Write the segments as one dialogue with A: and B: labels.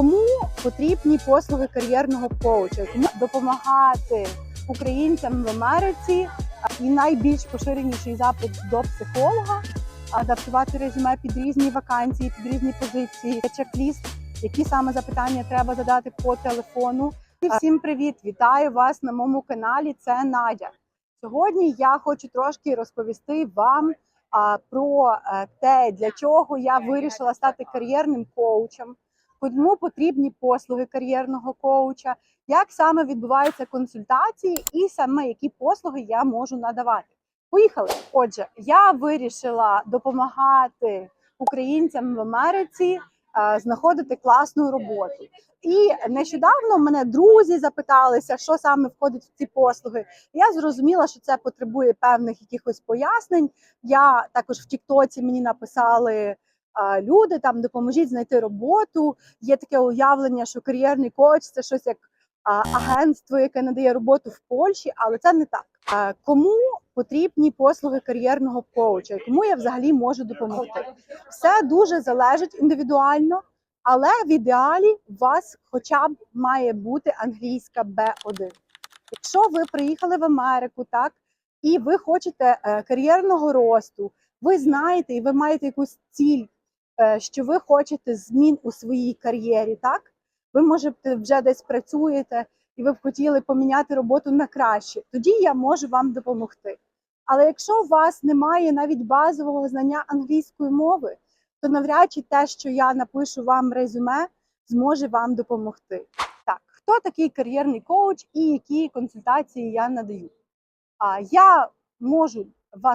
A: Кому потрібні послуги кар'єрного коуча? Кому допомагати українцям в Америці? І найбільш поширеніший запит до психолога, адаптувати резюме під різні вакансії, під різні позиції, чек-ліст, які саме запитання треба задати по телефону. І Всім привіт! Вітаю вас на моєму каналі. Це Надя. Сьогодні я хочу трошки розповісти вам про е, те, для чого я вирішила стати кар'єрним коучем, кому потрібні послуги кар'єрного коуча, як саме відбуваються консультації, і саме які послуги я можу надавати. Поїхали. Отже, я вирішила допомагати українцям в Америці е, знаходити класну роботу. І нещодавно мене друзі запиталися, що саме входить в ці послуги. Я зрозуміла, що це потребує певних якихось пояснень. Я також в Тіктоці мені написали люди там допоможіть знайти роботу. Є таке уявлення, що кар'єрний коуч це щось як а, агентство, яке надає роботу в Польщі, але це не так. А, кому потрібні послуги кар'єрного коуча? І Кому я взагалі можу допомогти? Все дуже залежить індивідуально. Але в ідеалі у вас хоча б має бути англійська B1. Якщо ви приїхали в Америку, так і ви хочете е, кар'єрного росту, ви знаєте і ви маєте якусь ціль, що ви хочете змін у своїй кар'єрі, так ви можете вже десь працюєте, і ви б хотіли поміняти роботу на краще. Тоді я можу вам допомогти. Але якщо у вас немає навіть базового знання англійської мови, то навряд чи те, що я напишу вам резюме, зможе вам допомогти. Так, хто такий кар'єрний коуч і які консультації я надаю? А я можу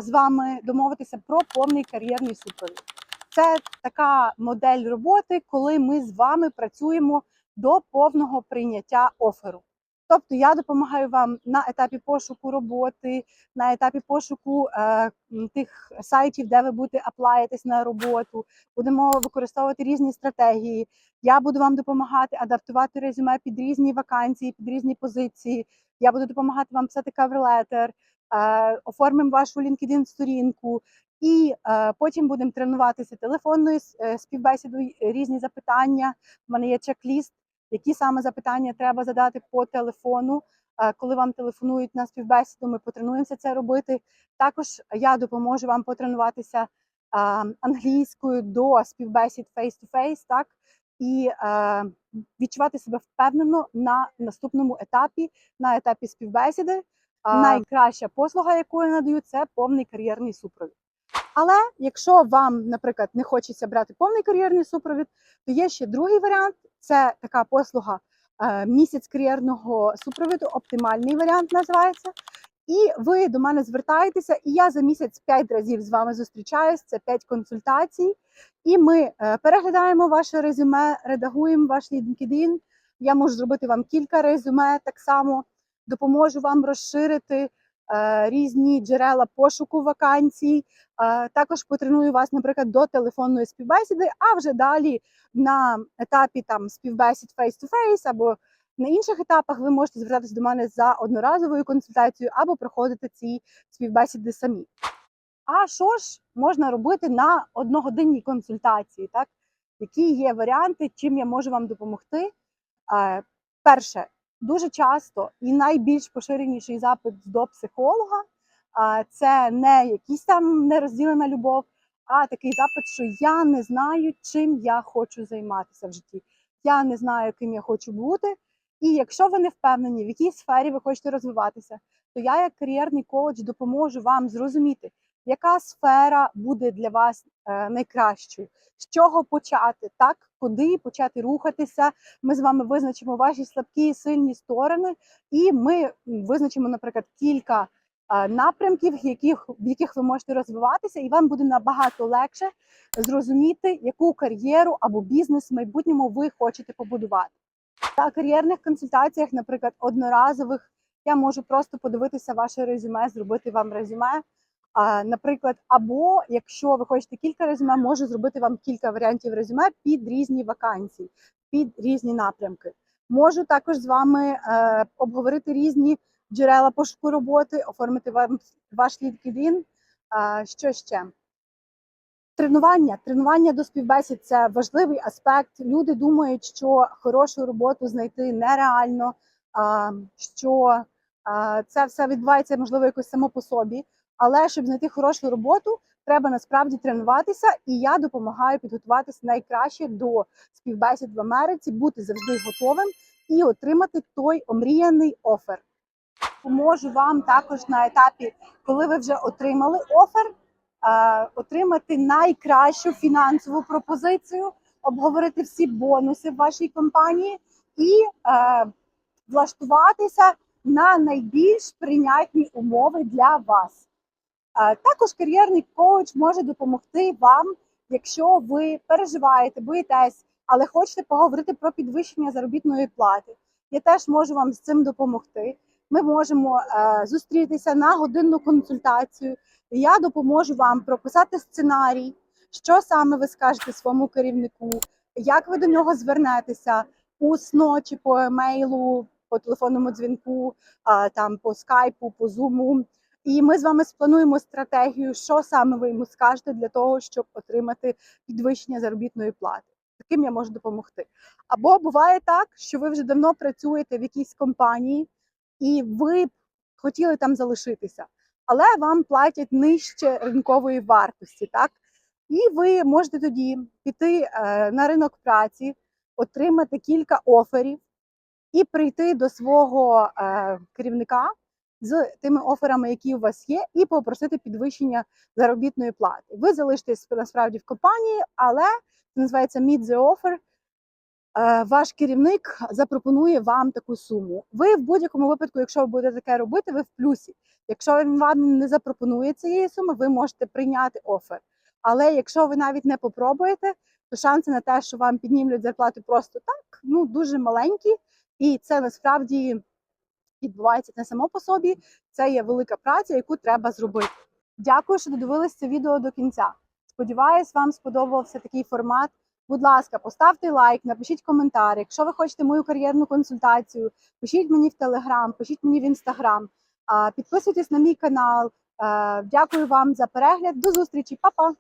A: з вами домовитися про повний кар'єрний супровід. Це така модель роботи, коли ми з вами працюємо до повного прийняття оферу. Тобто я допомагаю вам на етапі пошуку роботи, на етапі пошуку е, тих сайтів, де ви будете аплаїтись на роботу. Будемо використовувати різні стратегії. Я буду вам допомагати адаптувати резюме під різні вакансії, під різні позиції. Я буду допомагати вам писати каверлетер, е, оформимо вашу LinkedIn сторінку. І е, потім будемо тренуватися телефонною е, співбесідою, е, різні запитання. У мене є чек-ліст, які саме запитання треба задати по телефону. Е, Коли вам телефонують на співбесіду, ми потренуємося це робити. Також я допоможу вам потренуватися англійською до співбесід face-to-face, так і е, відчувати себе впевнено на наступному етапі, на етапі співбесіди. Найкраща послуга, яку я надаю, це повний кар'єрний супровід. Але якщо вам, наприклад, не хочеться брати повний кар'єрний супровід, то є ще другий варіант це така послуга е, місяць кар'єрного супровіду, оптимальний варіант називається. І ви до мене звертаєтеся, і я за місяць 5 разів з вами зустрічаюсь. Це 5 консультацій. І ми е, переглядаємо ваше резюме, редагуємо ваш LinkedIn. Я можу зробити вам кілька резюме так само, допоможу вам розширити різні джерела пошуку вакансій. Е, також потреную вас, наприклад, до телефонної співбесіди, а вже далі на етапі там співбесід face-to-face або на інших етапах ви можете звертатися до мене за одноразовою консультацією або проходити ці співбесіди самі. А що ж можна робити на одногодинній консультації? Так? Які є варіанти, чим я можу вам допомогти? Е, Перше, дуже часто і найбільш поширеніший запит до психолога це не якийсь там нерозділена любов, а такий запит, що я не знаю, чим я хочу займатися в житті. Я не знаю, ким я хочу бути. І якщо ви не впевнені, в якій сфері ви хочете розвиватися, то я, як кар'єрний коуч, допоможу вам зрозуміти, яка сфера буде для вас е, найкращою, з чого почати, так, куди почати рухатися. Ми з вами визначимо ваші слабкі і сильні сторони, і ми визначимо, наприклад, кілька е, напрямків, яких, в яких ви можете розвиватися, і вам буде набагато легше зрозуміти, яку кар'єру або бізнес в майбутньому ви хочете побудувати. На кар'єрних консультаціях, наприклад, одноразових, я можу просто подивитися ваше резюме, зробити вам резюме. Наприклад, або якщо ви хочете кілька резюме, можу зробити вам кілька варіантів резюме під різні вакансії, під різні напрямки. Можу також з вами е, обговорити різні джерела пошуку роботи, оформити вам ваш LinkedIn. Що ще? Тренування, тренування до співбесід це важливий аспект. Люди думають, що хорошу роботу знайти нереально, що це все відбувається можливо якось само по собі. Але щоб знайти хорошу роботу, треба насправді тренуватися, і я допомагаю підготуватися найкраще до співбесід в Америці, бути завжди готовим і отримати той омріяний офер. Поможу вам також на етапі, коли ви вже отримали офер, отримати найкращу фінансову пропозицію, обговорити всі бонуси в вашій компанії і е, влаштуватися на найбільш прийнятні умови для вас. Також кар'єрний коуч може допомогти вам, якщо ви переживаєте, боїтесь, але хочете поговорити про підвищення заробітної плати. Я теж можу вам з цим допомогти. Ми можемо е, зустрітися на годинну консультацію. Я допоможу вам прописати сценарій, що саме ви скажете своєму керівнику, як ви до нього звернетеся усно чи по емейлу, по телефонному дзвінку, там по скайпу, по зуму. І ми з вами сплануємо стратегію, що саме ви йому скажете для того, щоб отримати підвищення заробітної плати. Таким я можу допомогти. Або буває так, що ви вже давно працюєте в якійсь компанії, і ви б хотіли там залишитися, але вам платять нижче ринкової вартості, так? І ви можете тоді піти е, на ринок праці, отримати кілька оферів і прийти до свого е, керівника з тими оферами, які у вас є, і попросити підвищення заробітної плати. Ви залишитесь насправді в компанії, але це називається Meet the Offer. Е, Ваш керівник запропонує вам таку суму. Ви в будь-якому випадку, якщо ви будете таке робити, ви в плюсі. Якщо він вам не запропонує цієї суми, ви можете прийняти офер. Але якщо ви навіть не попробуєте, то шанси на те, що вам піднімлять зарплату просто так, ну дуже маленькі, і це насправді відбувається не само по собі. Це є велика праця, яку треба зробити. Дякую, що додивилися це відео до кінця. Сподіваюсь, вам сподобався такий формат. Будь ласка, поставте лайк, напишіть коментар. Якщо ви хочете мою кар'єрну консультацію, пишіть мені в Телеграм, пишіть мені в Інстаграм. Підписуйтесь на мій канал. Е, Дякую вам за перегляд. До зустрічі, Па-па!